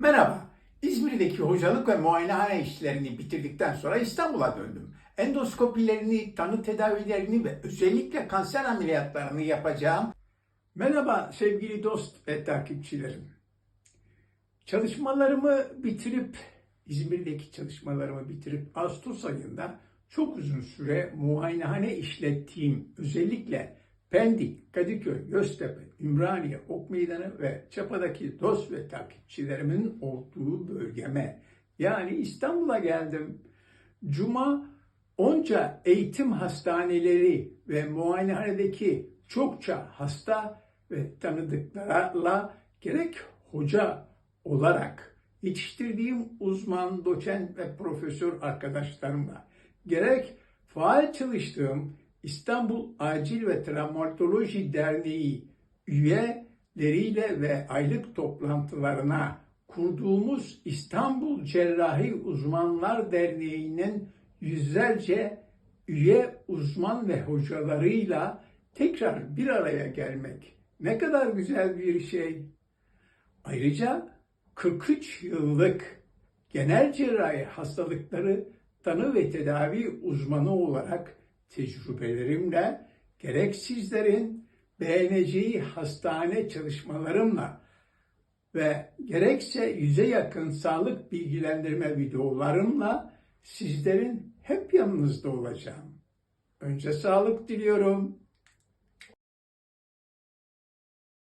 Merhaba. İzmir'deki hocalık ve muayenehane işlerini bitirdikten sonra İstanbul'a döndüm. Endoskopilerini, tanı tedavilerini ve özellikle kanser ameliyatlarını yapacağım. Merhaba sevgili dost ve takipçilerim. Çalışmalarımı bitirip, İzmir'deki çalışmalarımı bitirip Ağustos ayında çok uzun süre muayenehane işlettiğim özellikle Pendik, Kadıköy, Göztepe, Ümraniye, Ok Meydanı ve Çapa'daki dost ve takipçilerimin olduğu bölgeme yani İstanbul'a geldim. Cuma onca eğitim hastaneleri ve muayenehanedeki çokça hasta ve tanıdıklarla gerek hoca olarak yetiştirdiğim uzman, doçent ve profesör arkadaşlarımla gerek faal çalıştığım İstanbul Acil ve Travmatoloji Derneği üyeleriyle ve aylık toplantılarına kurduğumuz İstanbul Cerrahi Uzmanlar Derneği'nin yüzlerce üye uzman ve hocalarıyla tekrar bir araya gelmek ne kadar güzel bir şey. Ayrıca 43 yıllık genel cerrahi hastalıkları tanı ve tedavi uzmanı olarak tecrübelerimle gerek sizlerin beğeneceği hastane çalışmalarımla ve gerekse yüze yakın sağlık bilgilendirme videolarımla sizlerin hep yanınızda olacağım. Önce sağlık diliyorum.